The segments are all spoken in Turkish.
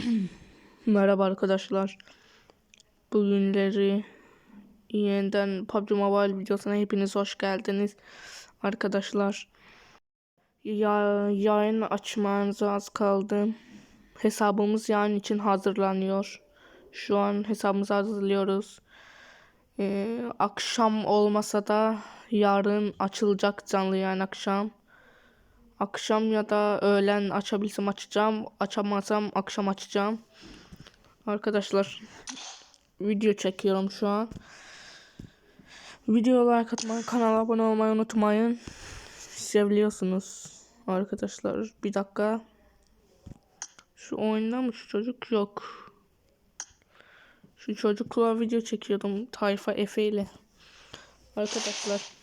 Merhaba arkadaşlar. Bugünleri yeniden PUBG Mobile videosuna hepiniz hoş geldiniz. Arkadaşlar ya, yayın açmanıza az kaldı. Hesabımız yayın için hazırlanıyor. Şu an hesabımızı hazırlıyoruz. Ee, akşam olmasa da yarın açılacak canlı yayın akşam. Akşam ya da öğlen açabilsem açacağım. Açamazsam akşam açacağım. Arkadaşlar video çekiyorum şu an. Video like atmayı, kanala abone olmayı unutmayın. Seviyorsunuz arkadaşlar. Bir dakika. Şu oyunda mı şu çocuk yok. Şu çocukla video çekiyordum Tayfa Efe ile. Arkadaşlar.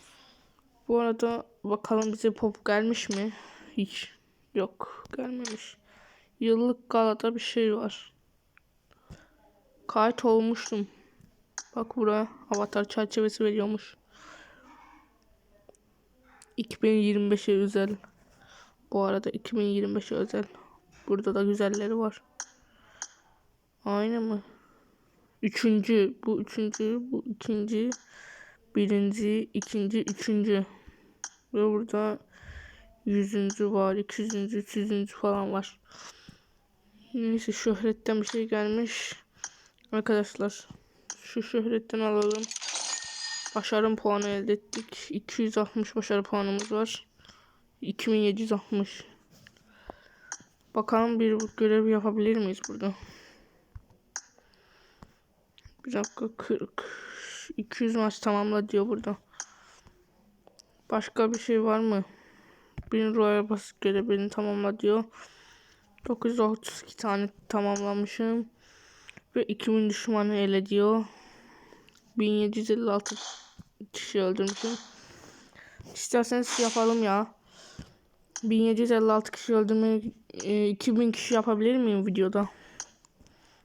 Bu arada bakalım bize pop gelmiş mi? Hiç. Yok gelmemiş. Yıllık galada bir şey var. Kayıt olmuştum. Bak buraya avatar çerçevesi veriyormuş. 2025'e özel. Bu arada 2025'e özel. Burada da güzelleri var. Aynı mı? Üçüncü. Bu üçüncü. Bu ikinci. Birinci. ikinci, Üçüncü. Ve burada yüzüncü var. iki yüzüncü, üç yüzüncü falan var. Neyse şöhretten bir şey gelmiş. Arkadaşlar şu şöhretten alalım. Başarım puanı elde ettik. 260 başarı puanımız var. 2760. Bakalım bir görev yapabilir miyiz burada? Bir dakika 40. 200 maç tamamla diyor burada. Başka bir şey var mı? Bir Royal basit görevini tamamla diyor. 932 tane tamamlamışım. Ve 2000 düşmanı ele diyor. 1756 kişi öldürmüşüm. İsterseniz yapalım ya. 1756 kişi öldürmeyi e, 2000 kişi yapabilir miyim videoda?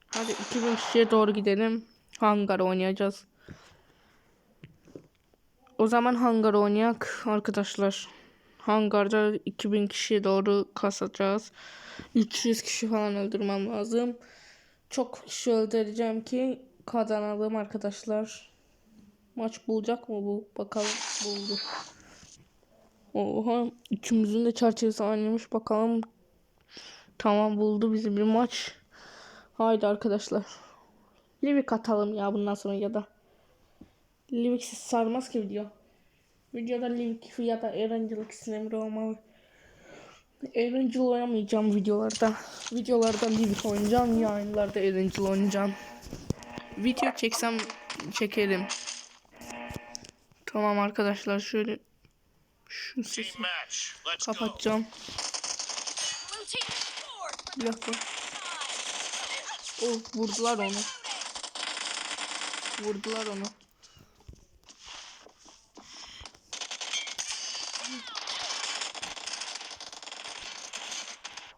Hadi 2000 kişiye doğru gidelim. Hangar oynayacağız. O zaman hangar oynayak arkadaşlar. Hangarda 2000 kişiye doğru kasacağız. 300 kişi falan öldürmem lazım. Çok kişi öldüreceğim ki kazanalım arkadaşlar. Maç bulacak mı bu? Bakalım buldu. Oha ikimizin de çerçevesi aynıymış. Bakalım. Tamam buldu bizi bir maç. Haydi arkadaşlar. Livik atalım ya bundan sonra ya da. Liviksiz sarmaz ki video. Videoda Livik ya da Erencilik sinema olmalı. Erencil oynamayacağım videolarda. Videolarda Livik oynayacağım. Yayınlarda Erencil oynayacağım. Video çeksem çekerim. Tamam arkadaşlar şöyle şu sesi kapatacağım. Bir dakika. Oh vurdular onu. Vurdular onu.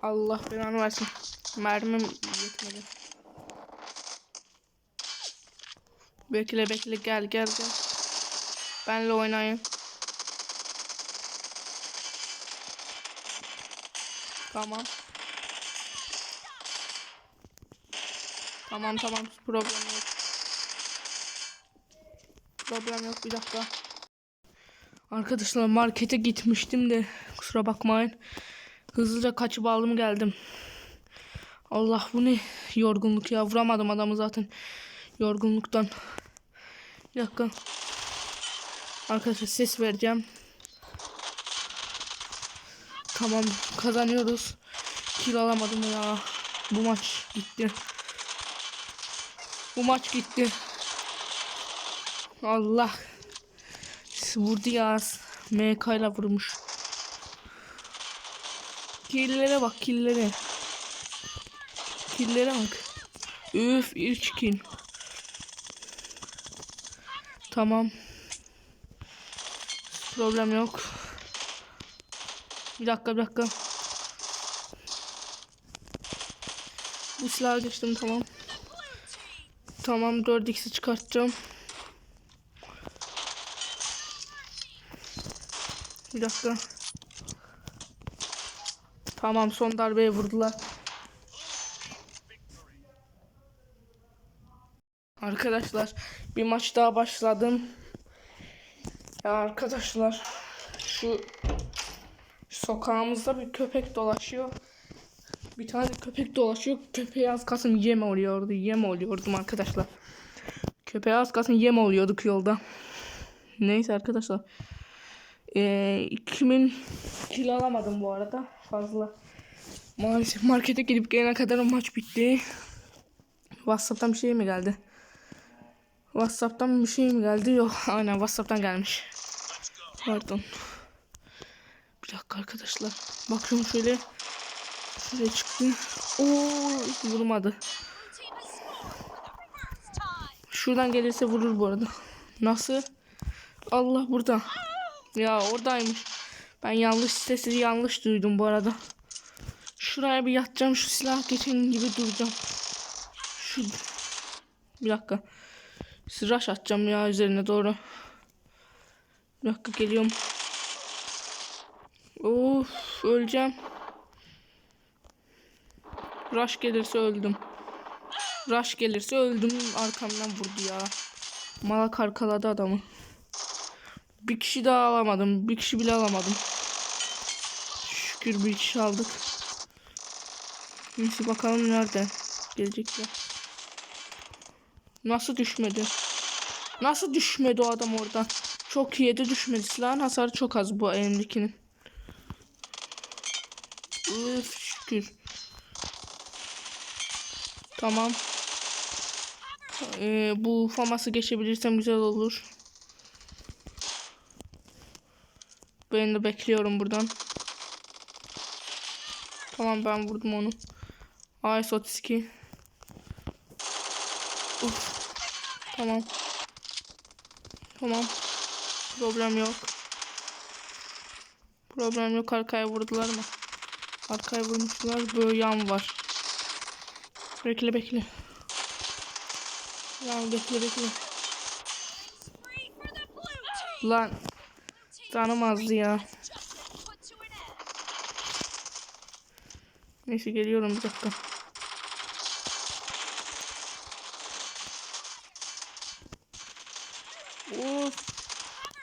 Allah belanı versin. Mermim yetmedi. Bekle bekle gel gel gel. Benle oynayın. Tamam. Tamam tamam problem yok. Problem yok bir dakika. Arkadaşlar markete gitmiştim de kusura bakmayın. Hızlıca kaçıp aldım geldim. Allah bu ne yorgunluk ya vuramadım adamı zaten yorgunluktan. Bir dakika. Arkadaşlar ses vereceğim. Tamam kazanıyoruz. Kill alamadım ya. Bu maç gitti. Bu maç gitti. Allah. Vurdu ya. MK ile vurmuş. Killere bak killere. Killere bak. Üf kill. Tamam. Problem yok. Bir dakika bir dakika. Bu silahı geçtim tamam. Tamam 4x'i çıkartacağım. Bir dakika. Tamam son darbeye vurdular. Arkadaşlar bir maç daha başladım. Ya arkadaşlar şu sokağımızda bir köpek dolaşıyor. Bir tane köpek dolaşıyor. Köpeğe az kalsın yem oluyordu. Yem oluyordum arkadaşlar. Köpeğe az kalsın yem oluyorduk yolda. Neyse arkadaşlar. Ee, 2000 kilo alamadım bu arada. Fazla. Maalesef markete gidip gelene kadar o maç bitti. Whatsapp'tan bir şey mi geldi? Whatsapp'tan bir şey mi geldi? Yok. Aynen Whatsapp'tan gelmiş. Pardon. Bir dakika arkadaşlar. Bakıyorum şöyle. Şuraya çıktı. Oo, vurmadı. Şuradan gelirse vurur bu arada. Nasıl? Allah burada. Ya oradaymış. Ben yanlış sesi yanlış duydum bu arada. Şuraya bir yatacağım. Şu silah geçen gibi duracağım. Şu bir dakika. Sıraş atacağım ya üzerine doğru. Bir dakika geliyorum. Of öleceğim. Rush gelirse öldüm. Rush gelirse öldüm. Arkamdan vurdu ya. Malak arkaladı adamı. Bir kişi daha alamadım. Bir kişi bile alamadım. Şükür bir kişi aldık. Neyse bakalım nerede gelecekler. Nasıl düşmedi? Nasıl düşmedi o adam oradan? Çok iyi de düşmedi. Silahın hasarı çok az bu elimdekinin. Üf şükür. Tamam. Ee, bu faması geçebilirsem güzel olur. Ben de bekliyorum buradan. Tamam ben vurdum onu. Ice 32. Uf. Tamam. Tamam. Problem yok. Problem yok. Arkaya vurdular mı? Arkaya vurmuşlar. Böyle yan var. Bekle bekle. Ya bekle bekle. Lan canım azdı ya. Neyse geliyorum bir dakika. Of.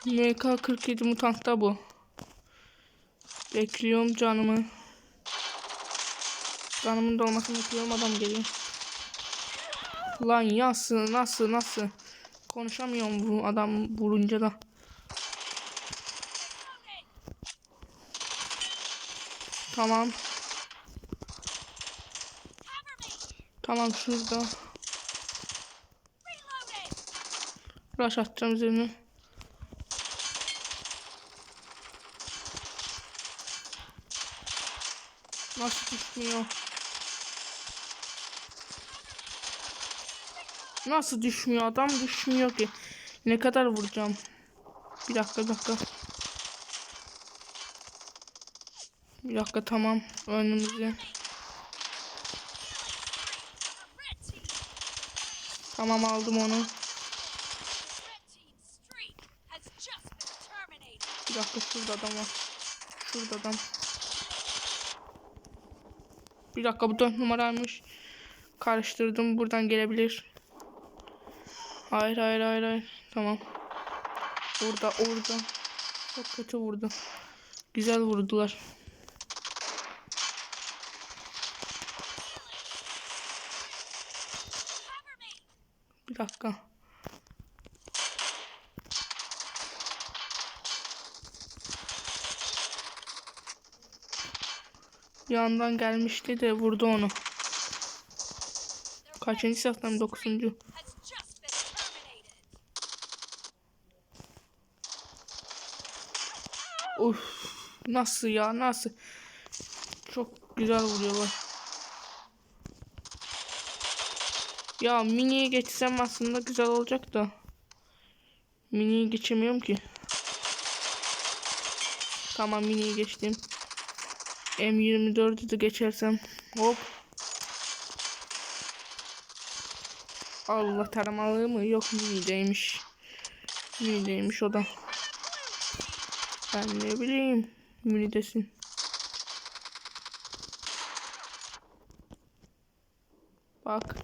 MK47 mutantta bu. Bekliyorum canımı. Canımın dolmasını bekliyorum adam geliyor. Lan nasıl nasıl nasıl. Konuşamıyorum bu adam vurunca da. Tamam. Tamam şurada. Rush atacağım üzerine. Nasıl düşmüyor? Nasıl düşmüyor? Adam düşmüyor ki. Ne kadar vuracağım? Bir dakika bir dakika. Bir dakika tamam. Önümüzde. Tamam aldım onu. Bir dakika şurada adam var. Şurada adam. Bir dakika bu dört numaraymış. Karıştırdım. Buradan gelebilir. Hayır hayır hayır hayır. Tamam. Orada orada. Çok kötü vurdu. Güzel vurdular. Cover me. Bir dakika. Yandan gelmişti de vurdu onu. Kaçıncı saftan? Dokuzuncu. Of nasıl ya nasıl? Çok güzel vuruyorlar. Ya miniye geçsem aslında güzel olacak da. Miniyi geçemiyorum ki. Tamam miniyi geçtim. M24'ü de geçersem. Hop. Allah taramalı mı? Yok minideymiş. Minideymiş o da. Ben ne bileyim. Minidesin. Bak.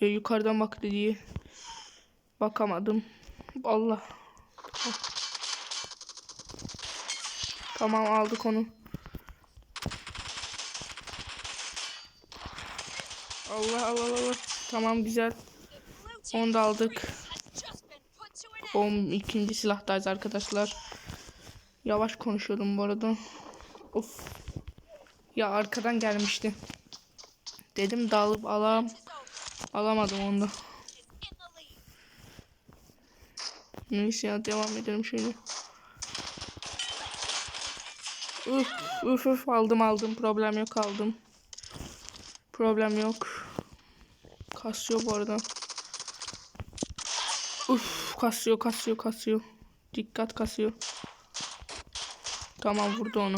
e, yukarıdan bak diye bakamadım. Allah. Tamam aldık onu. Allah Allah Allah. Tamam güzel. Onu da aldık. has just been put to an end. O ikinci silahtayız arkadaşlar. Yavaş konuşuyorum bu arada. Of. Ya arkadan gelmişti. Dedim dalıp alam. Alamadım onu da. Neyse ya devam edelim şöyle. Üf üf aldım aldım problem yok aldım. Problem yok. Kasıyor bu arada. Uf kasıyor kasıyor kasıyor. Dikkat kasıyor. Tamam vurdu onu.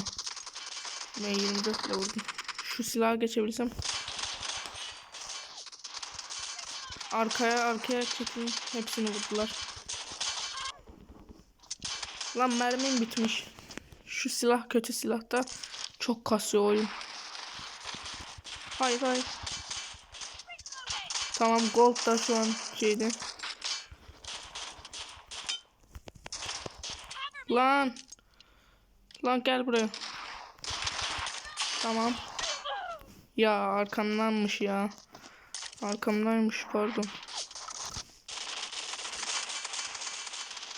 M24 ile vurdu. Şu silahı geçebilirsem. Arkaya arkaya çekin. Hepsini vurdular. Lan mermim bitmiş. Şu silah kötü silahta çok kasıyor oyun. Hayır hayır. Tamam gold da şu an şeyde. Lan. Lan gel buraya. Tamam. Ya arkamdanmış ya. Arkamdaymış pardon.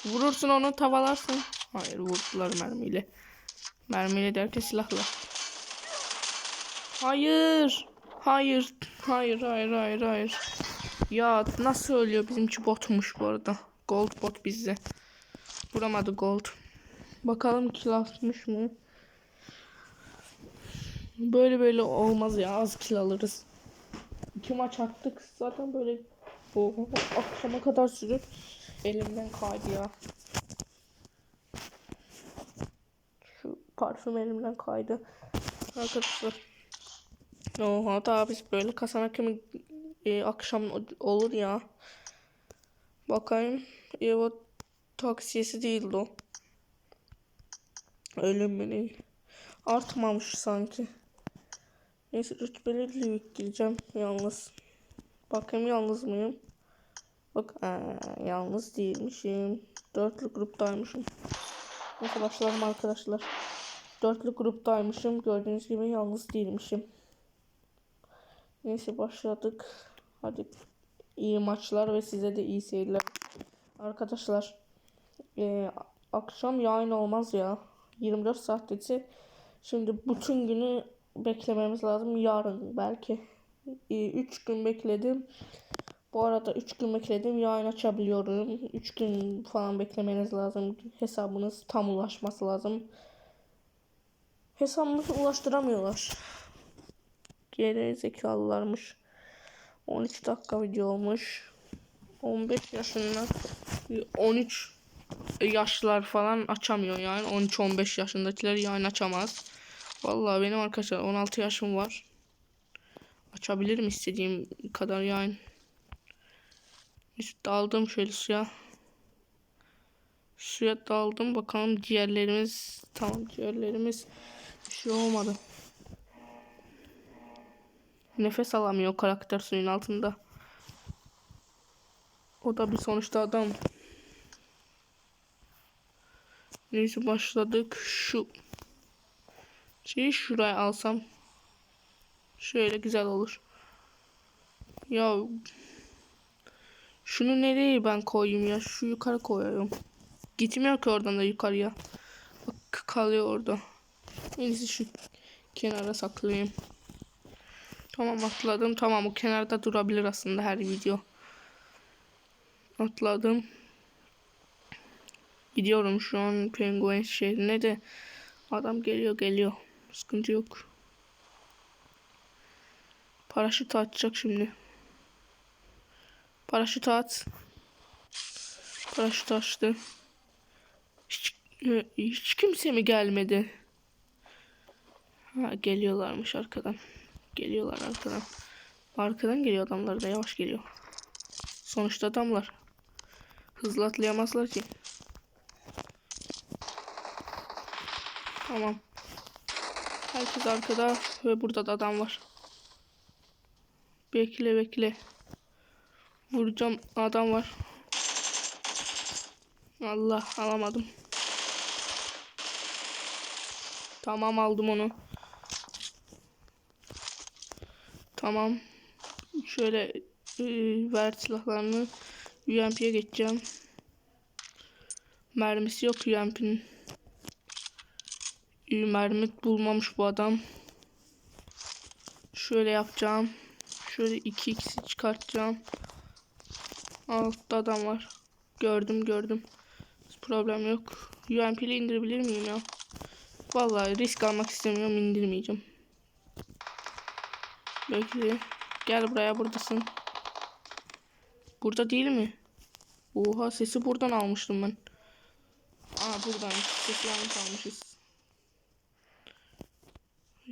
Vurursun onu tavalarsın. Hayır vurdular mermiyle. Mermiyle derken silahla. Hayır. Hayır. Hayır hayır hayır hayır. Ya nasıl ölüyor bizimki botmuş bu arada. Gold bot bizde. Vuramadı gold. Bakalım kill atmış mı? Böyle böyle olmaz ya az kill alırız. İki maç attık zaten böyle o, akşama kadar sürüp elimden kaydı ya. Şu parfüm elimden kaydı. Arkadaşlar. Oha daha biz böyle kasana kimi e, akşam olur ya. Bakayım. Evo taksiyesi değildi o. Ölüm mü değil. Artmamış sanki. Neyse rütbeli Livik gireceğim yalnız. Bakayım yalnız mıyım? Bak aa, yalnız değilmişim. Dörtlü gruptaymışım. Neyse başlayalım arkadaşlar. Dörtlü gruptaymışım. Gördüğünüz gibi yalnız değilmişim. Neyse başladık. Hadi iyi maçlar ve size de iyi seyirler. Arkadaşlar eee, akşam yayın olmaz ya. 24 saat dedi. Şimdi bütün günü beklememiz lazım. Yarın belki. 3 gün bekledim. Bu arada 3 gün bekledim. Yayın açabiliyorum. 3 gün falan beklemeniz lazım. Hesabınız tam ulaşması lazım. Hesabımızı ulaştıramıyorlar. Geri zekalılarmış. 13 dakika video olmuş. 15 yaşında 13 yaşlılar falan açamıyor yani 13-15 yaşındakiler yayın açamaz. Vallahi benim arkadaşlar 16 yaşım var. Açabilirim istediğim kadar yayın. İşte daldım şöyle suya. Suya daldım bakalım ciğerlerimiz tamam ciğerlerimiz şey olmadı. Nefes alamıyor karakter suyun altında. O da bir sonuçta adam. Neyse başladık. Şu şeyi şuraya alsam şöyle güzel olur. Ya şunu nereye ben koyayım ya? Şu yukarı koyuyorum. Gitmiyor ki oradan da yukarıya. Bak kalıyor orada. En şu kenara saklayayım. Tamam atladım. Tamam o kenarda durabilir aslında her video. Atladım. Gidiyorum şu an penguen şehrine de. Adam geliyor geliyor. Sıkıntı yok. Paraşüt atacak şimdi. Paraşüt at. Paraşüt açtı. Hiç, hiç kimse mi gelmedi? Ha, geliyorlarmış arkadan. Geliyorlar arkadan. Arkadan geliyor adamlar da yavaş geliyor. Sonuçta adamlar. Hızlı atlayamazlar ki. Tamam. Herkes arkada ve burada da adam var. Bekle bekle. Vuracağım. Adam var. Allah alamadım. Tamam aldım onu. Tamam. Şöyle e, ver silahlarını. UMP'ye geçeceğim. Mermisi yok UMP'nin. E, mermi bulmamış bu adam. Şöyle yapacağım. Şöyle 2x'i çıkartacağım. Altta adam var. Gördüm gördüm. Problem yok. UMP ile indirebilir miyim ya? Vallahi risk almak istemiyorum indirmeyeceğim. Bekle. Gel buraya buradasın. Burada değil mi? Oha sesi buradan almıştım ben. Aa buradan. Sesi yanlış almışız.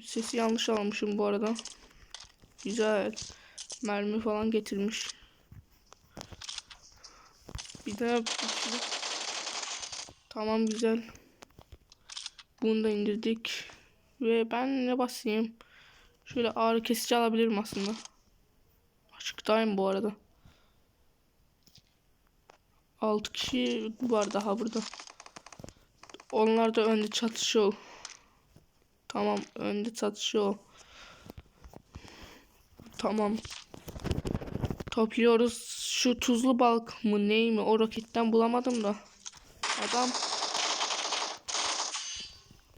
Sesi yanlış almışım bu arada. Güzel. Mermi falan getirmiş. Bir de Tamam güzel. Bunu da indirdik. Ve ben ne basayım? Şöyle ağrı kesici alabilirim aslında. Açıktayım bu arada. 6 kişi var daha burada. Onlar da önde çatışıyor. Tamam önde çatışıyor. Tamam. Topluyoruz. Şu tuzlu balık mı ney mi o roketten bulamadım da. Adam.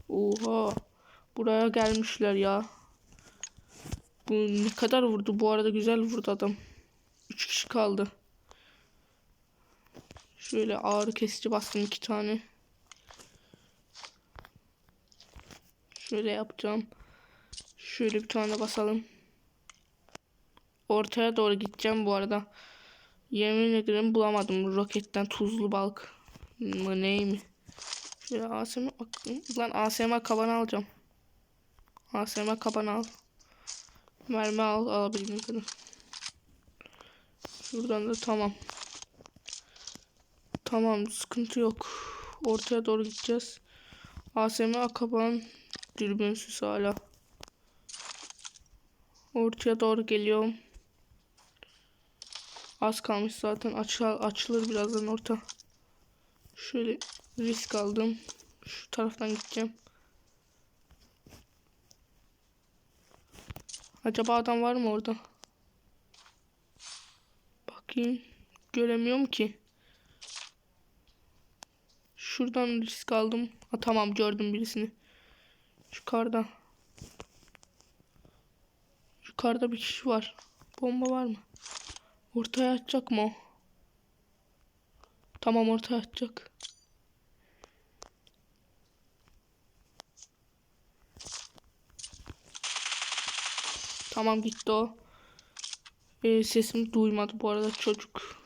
Oha. Buraya gelmişler ya. Bu ne kadar vurdu bu arada güzel vurdu adam. 3 kişi kaldı. Şöyle ağrı kesici bastım iki tane. Şöyle yapacağım. Şöyle bir tane basalım. Ortaya doğru gideceğim bu arada. Yemin ederim bulamadım roketten tuzlu balık mı ney mi? Şöyle ASM lan ASM kabanı alacağım. ASM kabanı al. Mermi al alabildiğin kadar. Şuradan da tamam. Tamam sıkıntı yok. Ortaya doğru gideceğiz. ASM akaban dürbünsüz hala. Ortaya doğru geliyorum. Az kalmış zaten aç açılır birazdan orta. Şöyle risk aldım. Şu taraftan gideceğim. Acaba adam var mı orada? Bakayım. Göremiyorum ki. Şuradan risk aldım. Ha, tamam gördüm birisini. Yukarıda. Yukarıda bir kişi var. Bomba var mı? Ortaya atacak mı o? Tamam ortaya atacak. Tamam gitti o. Ee, sesimi duymadı bu arada çocuk.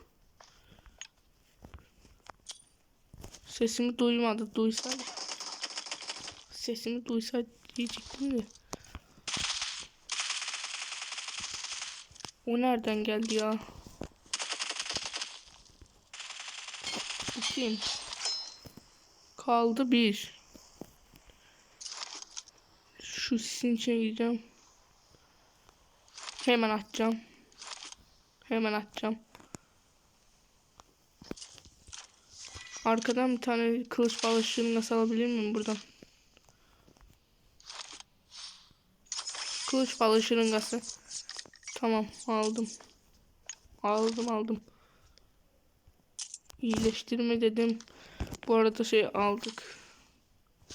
Sesimi duymadı. Duysaydı. Sesimi duysaydı diyecektim de. O nereden geldi ya? Bu Kim? Kaldı bir. Şu sisin içine gireceğim. Hemen atacağım. Hemen atacağım. Arkadan bir tane kılıç balışını nasıl alabilir miyim buradan? Kılıç balığı şırıngası. Tamam aldım. Aldım aldım. İyileştirme dedim. Bu arada şey aldık.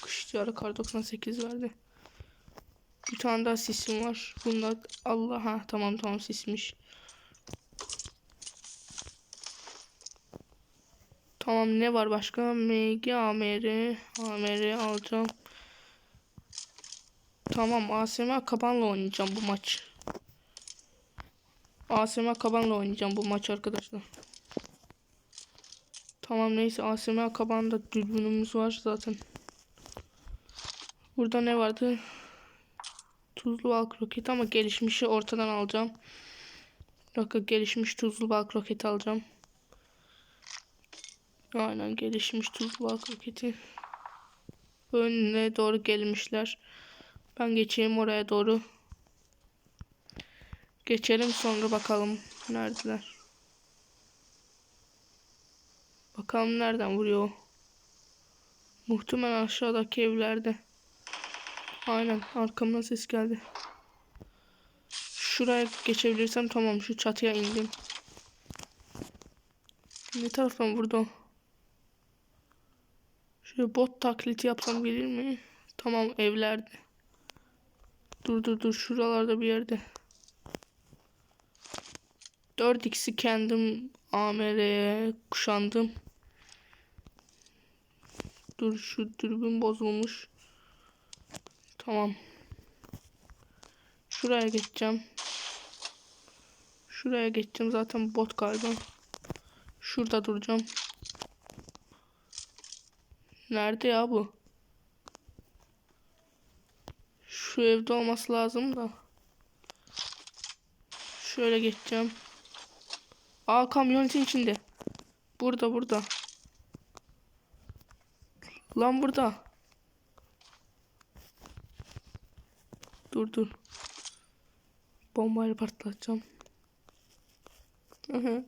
Kış diyarı kar 98 verdi. Tane daha sisim var. Bunda Allah ha tamam tamam sismiş. Tamam ne var başka? MG AMR AMR alacağım. Tamam ASM Kaban'la oynayacağım bu maç. ASM Kaban'la oynayacağım bu maç arkadaşlar. Tamam neyse ASM Kaban'da dürbünümüz var zaten. Burada ne vardı? Tuzlu balk roketi ama gelişmişi ortadan alacağım. Dakika gelişmiş tuzlu balk roketi alacağım. Aynen gelişmiş tuzlu balk roketi. Önüne doğru gelmişler. Ben geçeyim oraya doğru. Geçelim sonra bakalım neredeler. Bakalım nereden vuruyor. Muhtemelen aşağıdaki evlerde. Aynen arkamdan ses geldi. Şuraya geçebilirsem tamam şu çatıya indim. Ne taraftan vurdu? Şöyle bot taklidi yapsam gelir mi? Tamam evlerde. Dur dur dur şuralarda bir yerde. 4x'i kendim AMR'ye kuşandım. Dur şu dürbün bozulmuş. Tamam. Şuraya geçeceğim. Şuraya geçeceğim zaten bot galiba. Şurada duracağım. Nerede ya bu? Şu evde olması lazım da. Şöyle geçeceğim. Aa kamyonetin içinde. Burada burada. Lan burada. Dur dur. Bombayla patlatacağım. Hı hı.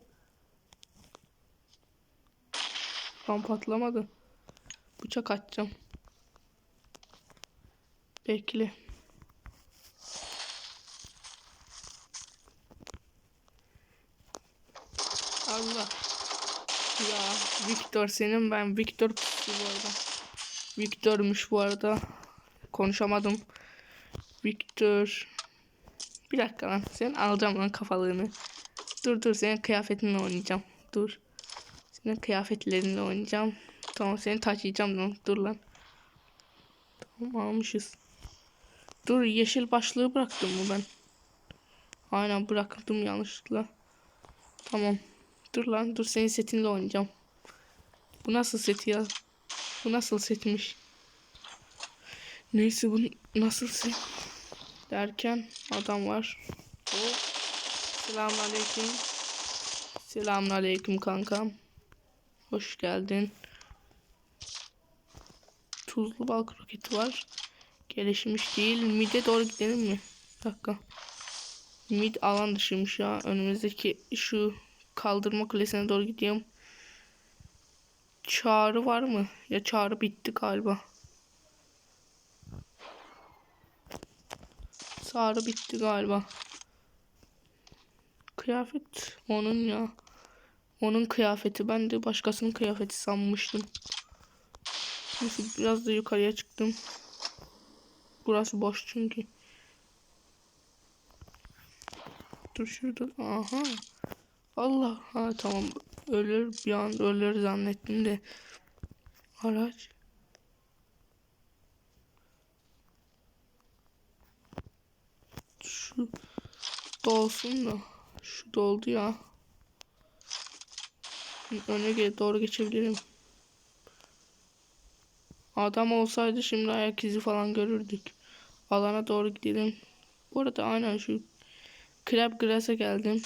Lan patlamadı. Bıçak atacağım. Bekle. Allah. Ya Victor senin ben Victor bu arada. Victor'muş bu arada. Konuşamadım. Victor. Bir dakika lan. Sen alacağım lan kafalığını. Dur dur senin kıyafetinle oynayacağım. Dur. Senin kıyafetlerinle oynayacağım. Tamam seni taşıyacağım lan. Dur lan. Tamam almışız. Dur yeşil başlığı bıraktım mı ben? Aynen bıraktım yanlışlıkla. Tamam. Dur lan dur senin setinle oynayacağım. Bu nasıl set ya? Bu nasıl setmiş? Neyse bu nasıl set? Derken adam var. Selamünaleyküm. Selamünaleyküm kankam. Hoş geldin. Tuzlu balk roketi var. Gelişmiş değil. Mid'e doğru gidelim mi? Bir dakika. Mid alan dışıymış ya. Önümüzdeki şu kaldırma kulesine doğru gidiyorum. Çağrı var mı? Ya çağrı bitti galiba. Çağrı bitti galiba. Kıyafet onun ya. Onun kıyafeti. Ben de başkasının kıyafeti sanmıştım. Neyse biraz da yukarıya çıktım. Burası boş çünkü. Dur şurada. Aha. Allah. Ha tamam. Ölür bir an ölür zannettim de. Araç. Şu dolsun da. Şu doldu ya. Öne doğru geçebilirim. Adam olsaydı şimdi ayak izi falan görürdük. Alana doğru gidelim. Bu arada aynen şu Crab Grass'a geldim.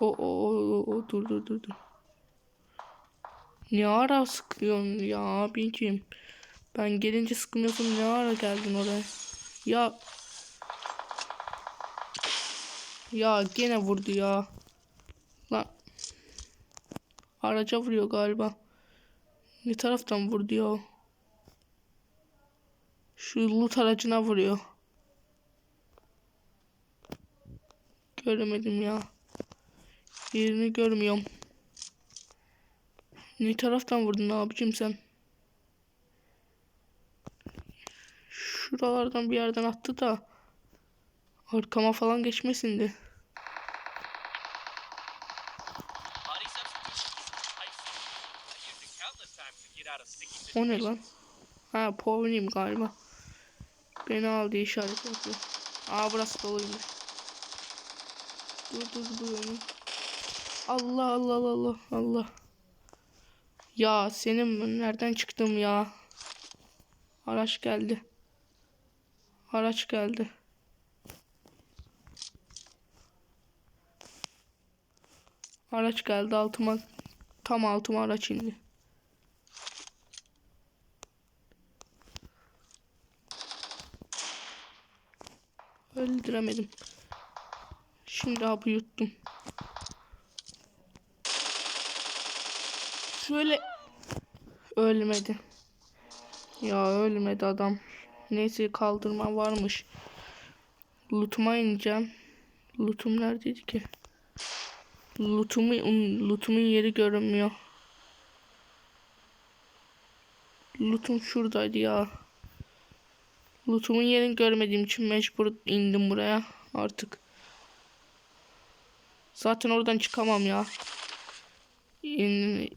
O o o, o dur dur dur dur. Ne ara sıkıyorsun ya abicim? Ben gelince sıkmıyorsun ne ara geldin oraya? Ya Ya gene vurdu ya. Lan. Araca vuruyor galiba. Ne taraftan vurdu ya? Şu loot aracına vuruyor. Göremedim ya. Yerini görmüyorum. Ne taraftan vurdun abicim sen? Şuralardan bir yerden attı da arkama falan geçmesin de. O ne lan? Ha Pownim galiba. Beni aldı işaret yapıyor. Aa burası doluymuş. Dur dur onu. Allah Allah Allah Allah. Ya senin nereden çıktım ya? Araç geldi. Araç geldi. Araç geldi altıma. Tam altıma araç indi. Öldüremedim. Şimdi hapı yuttum. Şöyle ölmedi. Ya ölmedi adam. Neyse kaldırma varmış. Loot'uma ineceğim. Loot'um neredeydi ki? Loot'umun loot'umun yeri görünmüyor. Loot'um şuradaydı ya. Loot'umun yerini görmediğim için mecbur indim buraya artık. Zaten oradan çıkamam ya. İn,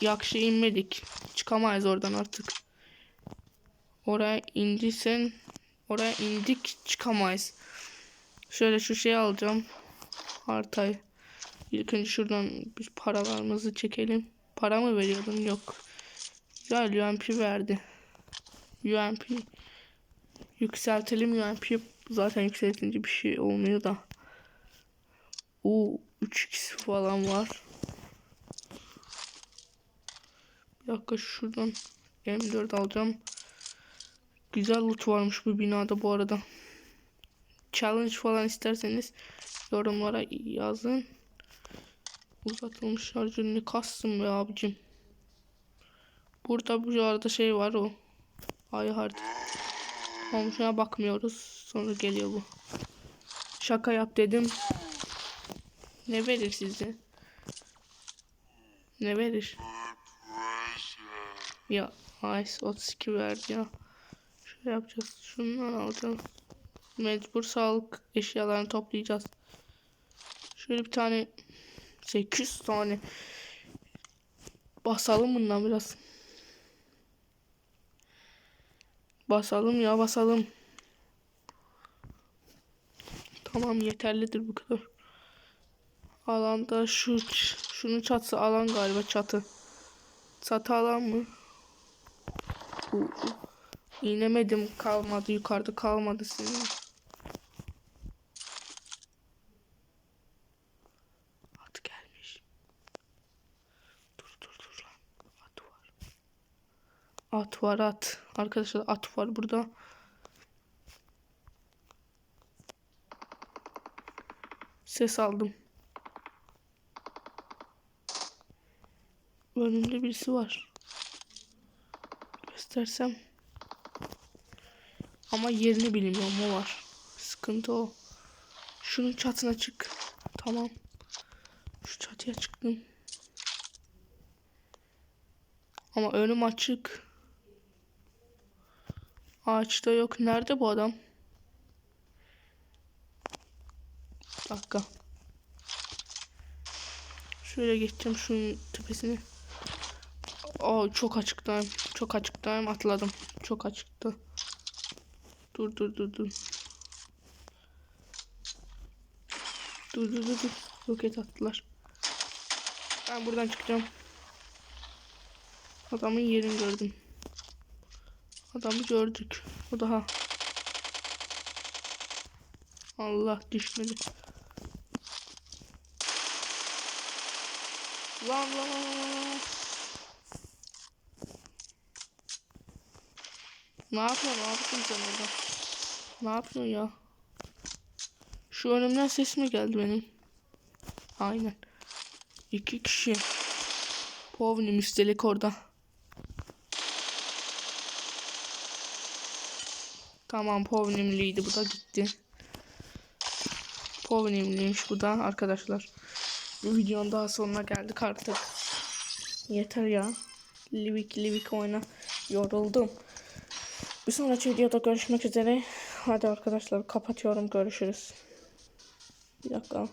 yakşı inmedik. Çıkamayız oradan artık. Oraya indiysen oraya indik çıkamayız. Şöyle şu şeyi alacağım. Haritayı. İlk önce şuradan biz paralarımızı çekelim. Para mı veriyordum? Yok. Güzel UMP verdi. UMP yükseltelim UMP zaten yükseltince bir şey olmuyor da. O 3x falan var. Bir dakika şuradan M4 alacağım. Güzel loot varmış bu binada bu arada. Challenge falan isterseniz yorumlara yazın. Uzatılmış şarjörünü kastım be abicim. Burada bu arada şey var o. Ay harita. Ama şuna bakmıyoruz. Sonra geliyor bu. Şaka yap dedim. Ne verir size? Ne verir? Ya Ice 32 verdi ya. Şöyle yapacağız. Şundan alacağım. Mecbur sağlık eşyalarını toplayacağız. Şöyle bir tane 800 tane basalım bundan biraz. Basalım ya basalım. Tamam yeterlidir bu kadar. Alanda şu şunun çatısı alan galiba çatı. Çatı alan mı? U- u- İnemedim kalmadı yukarıda kalmadı senin. At gelmiş. Dur dur dur lan. At var. At var at. Arkadaşlar at var burada. Ses aldım. Önümde birisi var. Göstersem. Ama yerini bilmiyorum o var. Sıkıntı o. Şunun çatına çık. Tamam. Şu çatıya çıktım. Ama önüm açık. Ağaçta yok. Nerede bu adam? Bir dakika. Şöyle geçeceğim şunun tepesine. Aa çok açıktayım. Çok açıktayım. Atladım. Çok açıktı. Dur dur dur dur. Dur dur dur dur. Roket attılar. Ben buradan çıkacağım. Adamın yerini gördüm. Adamı gördük. O daha. Allah düşmedi. Lan lan lan lan, Ne yapıyorsun? Yapıyorsun sen orada? Ne yapıyorsun ya? Şu önümden ses mi geldi benim? Aynen. İki kişi. Povni müstelik orada. Tamam Povnimliydi bu da gitti. Povnimliymiş bu da arkadaşlar. Bu videonun daha sonuna geldik artık. Yeter ya. Livik livik oyna. Yoruldum. Bir sonraki videoda görüşmek üzere. Hadi arkadaşlar kapatıyorum. Görüşürüz. Bir dakika.